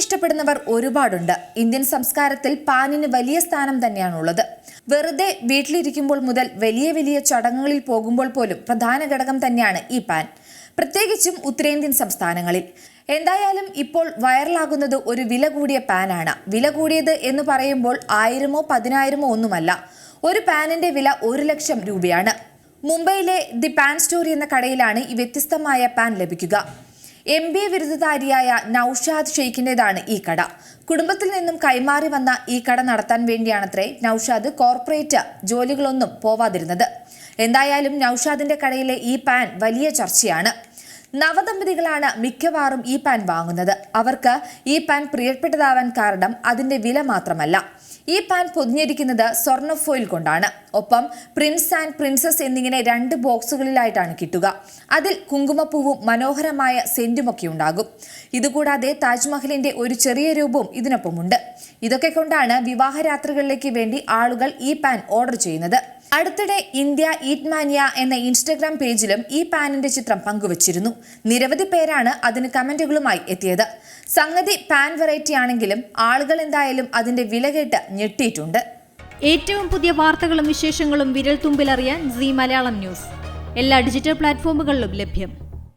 ഇഷ്ടപ്പെടുന്നവർ ഒരുപാടുണ്ട്. ഇന്ത്യൻ സംസ്കാരത്തിൽ പാനിന് വലിയ സ്ഥാനം തന്നെയാണുള്ളത്. വെറുതെ വീട്ടിലിരിക്കുമ്പോൾ മുതൽ വലിയ വലിയ ചടങ്ങുകളിൽ പോകുമ്പോൾ പോലും പ്രധാന ഘടകം തന്നെയാണ് ഈ പാൻ. പ്രത്യേകിച്ചും ഉത്തരേന്ത്യൻ സംസ്ഥാനങ്ങളിൽ. എന്തായാലും ഇപ്പോൾ വൈറലാകുന്നത് ഒരു വില കൂടിയ പാനാണ്. വില കൂടിയത് എന്ന് പറയുമ്പോൾ ആയിരമോ പതിനായിരമോ ഒന്നുമല്ല. ഒരു പാനിന്റെ വില ഒരു ലക്ഷം രൂപയാണ്. മുംബൈയിലെ ദി പാൻ സ്റ്റോറി എന്ന കടയിലാണ് ഈ വ്യത്യസ്തമായ പാൻ ലഭിക്കുക. എം ബി എ ബിരുദധാരിയായ നൌഷാദ് ഷെയ്ഖിന്റെതാണ് ഈ കട. കുടുംബത്തിൽ നിന്നും കൈമാറി വന്ന ഈ കട നടത്താൻ വേണ്ടിയാണത്രേ നൌഷാദ് കോർപ്പറേറ്റ് ജോലികളൊന്നും പോവാതിരുന്നത്. എന്തായാലും നൌഷാദിന്റെ കടയിലെ ഈ പാൻ വലിയ ചർച്ചയാണ്. നവദമ്പതികളാണ് മിക്കവാറും ഈ പാൻ വാങ്ങുന്നത്. അവർക്ക് ഈ പാൻ പ്രിയപ്പെട്ടതാവാൻ കാരണം അതിന്റെ വില മാത്രമല്ല. ഈ പാൻ പൊതിഞ്ഞിരിക്കുന്നത് സ്വർണ ഫോയിൽ കൊണ്ടാണ്. ഒപ്പം പ്രിൻസ് ആൻഡ് പ്രിൻസസ് എന്നിങ്ങനെ രണ്ട് ബോക്സുകളിലായിട്ടാണ് കിട്ടുക. അതിൽ കുങ്കുമപ്പൂവും മനോഹരമായ സെന്റുമൊക്കെ ഉണ്ടാകും. ഇതുകൂടാതെ താജ്മഹലിന്റെ ഒരു ചെറിയ രൂപവും ഇതിനൊപ്പമുണ്ട്. ഇതൊക്കെ കൊണ്ടാണ് വിവാഹരാത്രികളിലേക്ക് വേണ്ടി ആളുകൾ ഈ പാൻ ഓർഡർ ചെയ്യുന്നത്. അടുത്തിടെ ഇന്ത്യ ഈറ്റ് മാനിയ എന്ന ഇൻസ്റ്റഗ്രാം പേജിലും ഈ പാനിന്റെ ചിത്രം പങ്കുവച്ചിരുന്നു. നിരവധി പേരാണ് അതിന് കമന്റുകളുമായി എത്തിയത്. സംഗതി പാൻ വെറൈറ്റി ആണെങ്കിലും ആളുകൾ എന്തായാലും അതിന്റെ വില കേട്ട് ഞെട്ടിയിട്ടുണ്ട്. ഏറ്റവും പുതിയ വാർത്തകളും വിശേഷങ്ങളും വിരൽ തുമ്പിലറിയാൻ സി മലയാളം ന്യൂസ്. എല്ലാ ഡിജിറ്റൽ പ്ലാറ്റ്ഫോമുകളിലും ലഭ്യം.